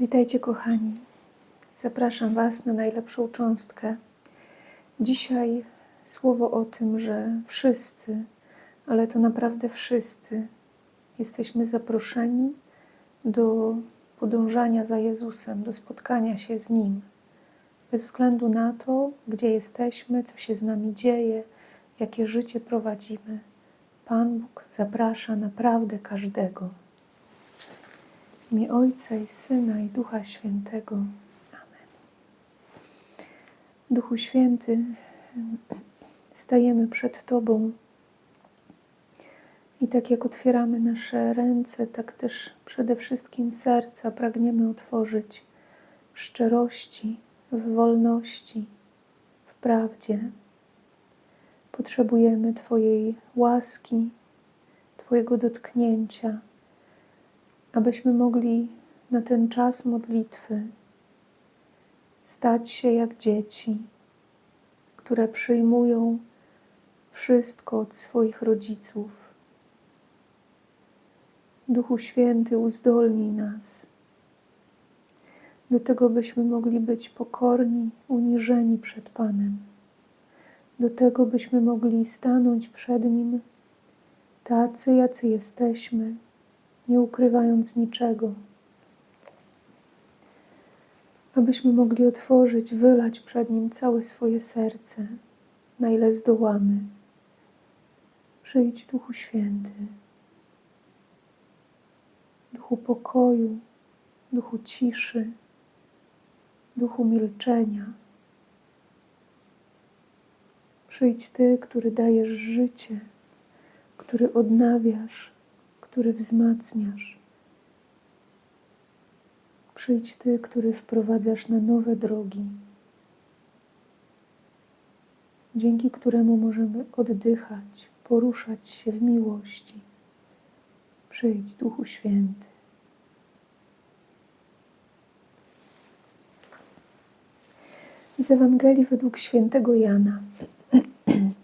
Witajcie, kochani. Zapraszam Was na najlepszą cząstkę. Dzisiaj słowo o tym, że wszyscy, ale to naprawdę wszyscy, jesteśmy zaproszeni do podążania za Jezusem, do spotkania się z Nim. Bez względu na to, gdzie jesteśmy, co się z nami dzieje, jakie życie prowadzimy. Pan Bóg zaprasza naprawdę każdego. Imię Ojca i Syna i Ducha Świętego. Amen. Duchu Święty, stajemy przed Tobą i tak jak otwieramy nasze ręce, tak też przede wszystkim serca pragniemy otworzyć w szczerości, w wolności, w prawdzie. Potrzebujemy Twojej łaski, Twojego dotknięcia, abyśmy mogli na ten czas modlitwy stać się jak dzieci, które przyjmują wszystko od swoich rodziców. Duchu Święty, uzdolnij nas do tego, byśmy mogli być pokorni, uniżeni przed Panem, do tego, byśmy mogli stanąć przed Nim tacy, jacy jesteśmy, nie ukrywając niczego, abyśmy mogli otworzyć, wylać przed Nim całe swoje serce, na ile zdołamy. Przyjdź, Duchu Święty, Duchu pokoju, Duchu ciszy, Duchu milczenia. Przyjdź Ty, który dajesz życie, który odnawiasz, który wzmacniasz. Przyjdź Ty, który wprowadzasz na nowe drogi, dzięki któremu możemy oddychać, poruszać się w miłości. Przyjdź, Duchu Święty. Z Ewangelii według świętego Jana.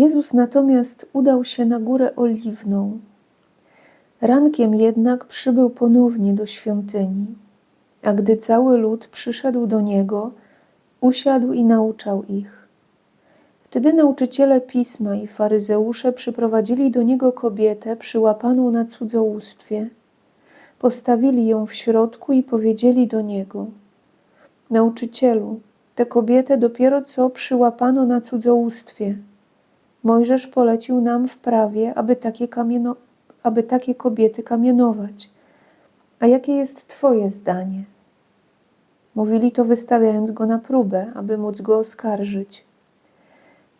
Jezus natomiast udał się na górę oliwną. Rankiem jednak przybył ponownie do świątyni, a gdy cały lud przyszedł do niego, usiadł i nauczał ich. Wtedy nauczyciele pisma i faryzeusze przyprowadzili do niego kobietę przyłapaną na cudzołóstwie. Postawili ją w środku i powiedzieli do niego: Nauczycielu, tę kobietę dopiero co przyłapano na cudzołóstwie. Mojżesz polecił nam w prawie, aby takie, kamieno, aby takie kobiety kamienować. A jakie jest Twoje zdanie? Mówili to wystawiając go na próbę, aby móc go oskarżyć.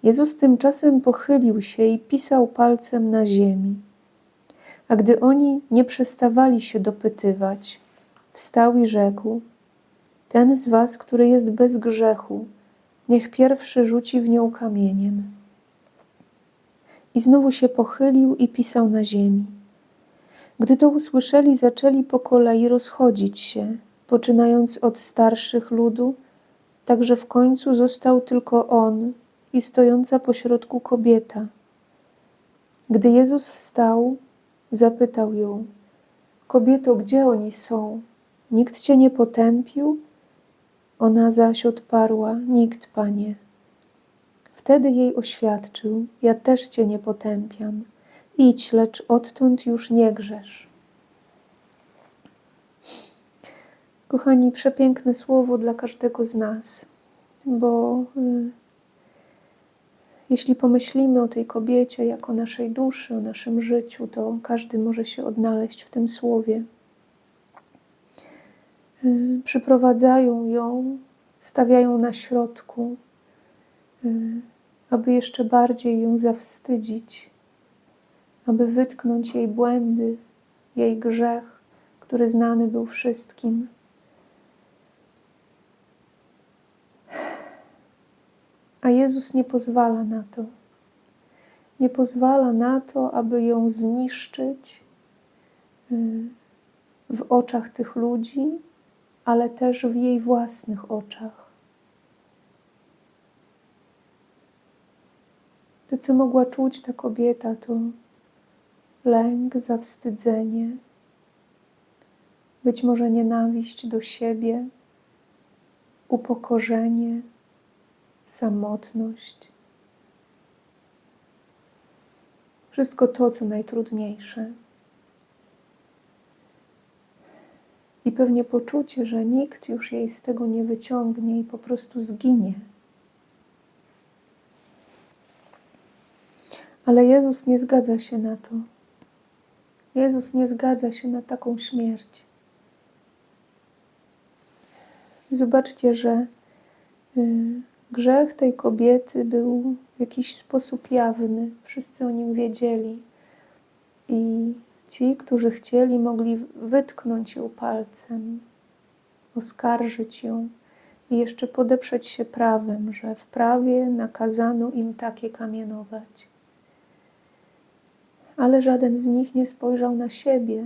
Jezus tymczasem pochylił się i pisał palcem na ziemi. A gdy oni nie przestawali się dopytywać, wstał i rzekł: Ten z was, który jest bez grzechu, niech pierwszy rzuci w nią kamieniem. I znowu się pochylił i pisał na ziemi. Gdy to usłyszeli, zaczęli po kolei rozchodzić się, poczynając od starszych ludu, tak że w końcu został tylko on i stojąca pośrodku kobieta. Gdy Jezus wstał, zapytał ją: Kobieto, gdzie oni są? Nikt cię nie potępił? Ona zaś odparła: Nikt, panie. Wtedy jej oświadczył: Ja też cię nie potępiam. Idź, lecz odtąd już nie grzesz. Kochani, przepiękne słowo dla każdego z nas, bo y, jeśli pomyślimy o tej kobiecie jako naszej duszy, o naszym życiu, to każdy może się odnaleźć w tym słowie. Y, przyprowadzają ją, stawiają na środku, aby jeszcze bardziej ją zawstydzić, aby wytknąć jej błędy, jej grzech, który znany był wszystkim. A Jezus nie pozwala na to. Nie pozwala na to, aby ją zniszczyć y, w oczach tych ludzi, ale też w jej własnych oczach. To, co mogła czuć ta kobieta, to lęk, zawstydzenie, być może nienawiść do siebie, upokorzenie, samotność. Wszystko to, co najtrudniejsze. I pewnie poczucie, że nikt już jej z tego nie wyciągnie i po prostu zginie. Ale Jezus nie zgadza się na to. Jezus nie zgadza się na taką śmierć. Zobaczcie, że y, grzech tej kobiety był w jakiś sposób jawny. Wszyscy o nim wiedzieli. I ci, którzy chcieli, mogli wytknąć ją palcem, oskarżyć ją i jeszcze podeprzeć się prawem, że w prawie nakazano im takie kamienować. Ale żaden z nich nie spojrzał na siebie,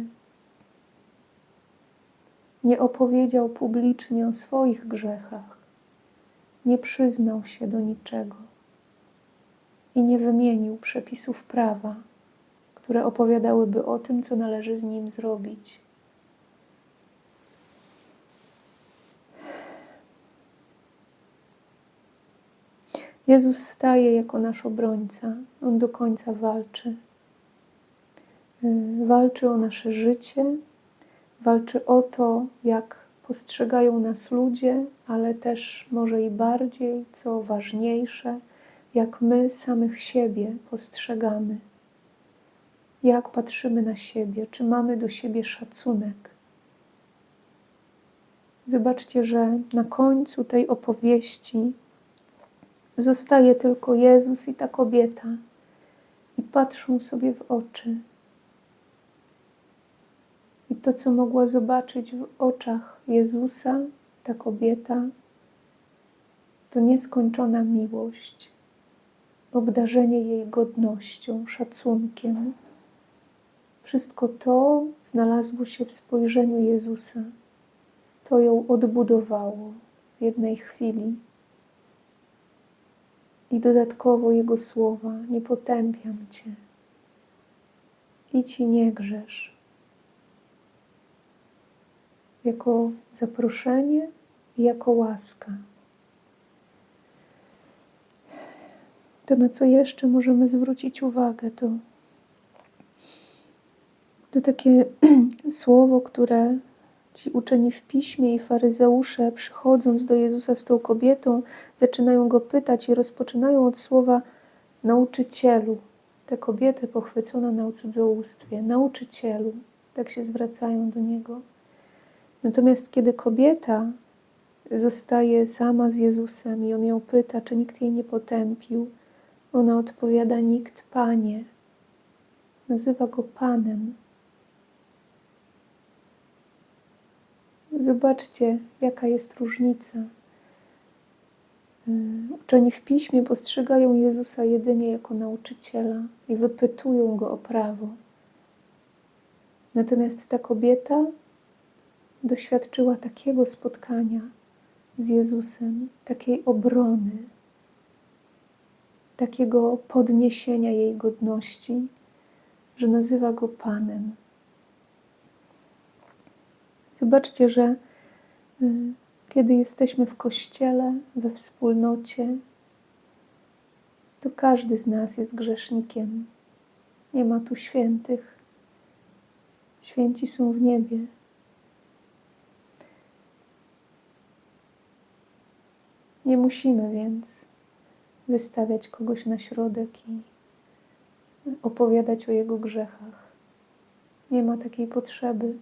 nie opowiedział publicznie o swoich grzechach, nie przyznał się do niczego i nie wymienił przepisów prawa, które opowiadałyby o tym, co należy z nim zrobić. Jezus staje jako nasz obrońca, on do końca walczy. Y, walczy o nasze życie, walczy o to, jak postrzegają nas ludzie, ale też może i bardziej, co ważniejsze, jak my samych siebie postrzegamy. Jak patrzymy na siebie, czy mamy do siebie szacunek. Zobaczcie, że na końcu tej opowieści zostaje tylko Jezus i ta kobieta i patrzą sobie w oczy to, co mogła zobaczyć w oczach Jezusa, ta kobieta, to nieskończona miłość, obdarzenie jej godnością, szacunkiem. Wszystko to znalazło się w spojrzeniu Jezusa. To ją odbudowało w jednej chwili. I dodatkowo Jego słowa: Nie potępiam Cię. I nie grzesz jako zaproszenie i jako łaska. To, na co jeszcze możemy zwrócić uwagę, to, to takie słowo, które ci uczeni w piśmie i faryzeusze, przychodząc do Jezusa z tą kobietą, zaczynają go pytać i rozpoczynają od słowa nauczycielu. Tę kobietę pochwycona na cudzołóstwie, nauczycielu, tak się zwracają do niego. Natomiast kiedy kobieta zostaje sama z Jezusem i on ją pyta, czy nikt jej nie potępił, ona odpowiada: Nikt, panie. Nazywa go panem. Zobaczcie, jaka jest różnica. Y, uczeni w piśmie postrzegają Jezusa jedynie jako nauczyciela i wypytują go o prawo. Natomiast ta kobieta doświadczyła takiego spotkania z Jezusem, takiej obrony, takiego podniesienia jej godności, że nazywa go Panem. Zobaczcie, że y, kiedy jesteśmy w kościele, we wspólnocie, to każdy z nas jest grzesznikiem. Nie ma tu świętych. Święci są w niebie. Nie musimy więc wystawiać kogoś na środek i opowiadać o jego grzechach. Nie ma takiej potrzeby,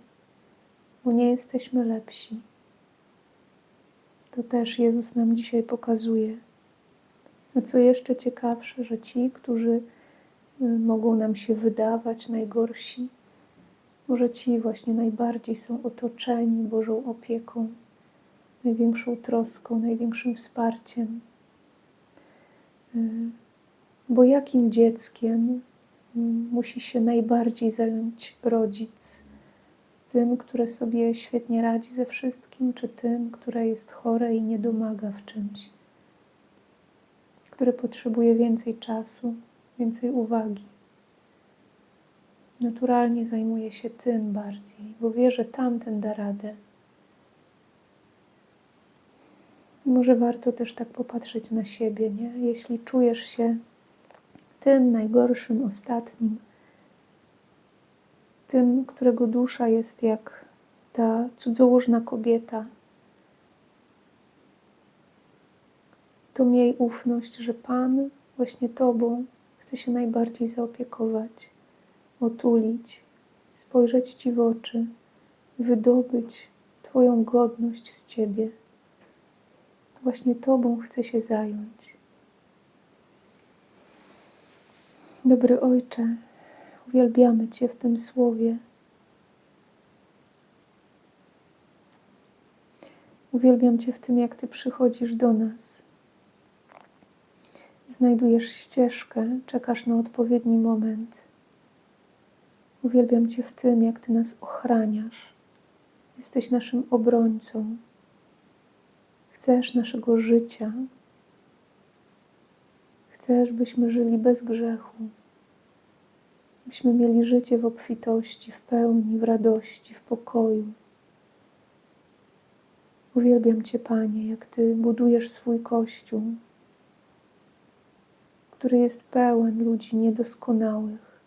bo nie jesteśmy lepsi. To też Jezus nam dzisiaj pokazuje. A co jeszcze ciekawsze, że ci, którzy y, mogą nam się wydawać najgorsi, może ci właśnie najbardziej są otoczeni Bożą opieką największą troską, największym wsparciem. Y, bo jakim dzieckiem musi się najbardziej zająć rodzic? Tym, które sobie świetnie radzi ze wszystkim, czy tym, które jest chore i nie domaga w czymś? Które potrzebuje więcej czasu, więcej uwagi. naturalnie zajmuję się tym bardziej, bo wie, że tamten da radę. Może warto też tak popatrzeć na siebie, nie? Jeśli czujesz się tym najgorszym, ostatnim, tym, którego dusza jest jak ta cudzołożna kobieta, to miej ufność, że Pan właśnie Tobą chce się najbardziej zaopiekować, otulić, spojrzeć Ci w oczy, wydobyć Twoją godność z Ciebie. Właśnie Tobą chce się zająć. Dobry Ojcze, uwielbiamy Cię w tym słowie. Uwielbiam Cię w tym, jak Ty przychodzisz do nas. Znajdujesz ścieżkę, czekasz na odpowiedni moment. Uwielbiam Cię w tym, jak Ty nas ochraniasz. Jesteś naszym obrońcą. Chcesz naszego życia. Chcesz, byśmy żyli bez grzechu. Byśmy mieli życie w obfitości, w pełni, w radości, w pokoju. Uwielbiam Cię, Panie, jak Ty budujesz swój kościół, który jest pełen ludzi niedoskonałych.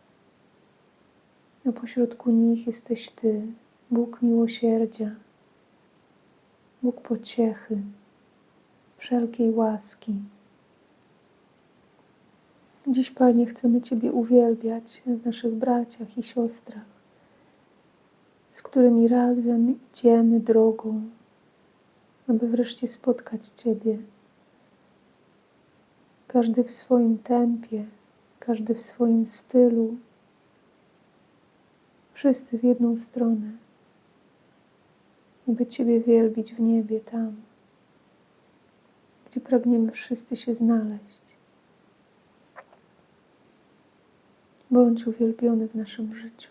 A pośrodku nich jesteś Ty, Bóg miłosierdzia, Bóg pociechy, wszelkiej łaski. Dziś, Panie, chcemy Ciebie uwielbiać w naszych braciach i siostrach, z którymi razem idziemy drogą, aby wreszcie spotkać Ciebie. Każdy w swoim tempie, każdy w swoim stylu, wszyscy w jedną stronę, aby Ciebie wielbić w niebie tam, gdzie pragniemy wszyscy się znaleźć. Bądź uwielbiony w naszym życiu,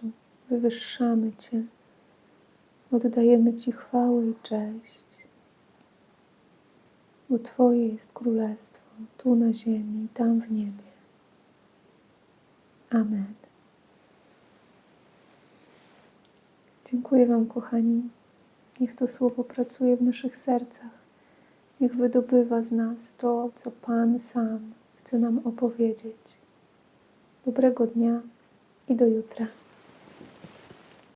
wywyższamy Cię, oddajemy Ci chwałę i cześć, bo Twoje jest królestwo tu na ziemi tam w niebie. Amen. Dziękuję Wam, kochani. Niech to słowo pracuje w naszych sercach. Niech wydobywa z nas to, co Pan sam chce nam opowiedzieć. Dobrego dnia i do jutra.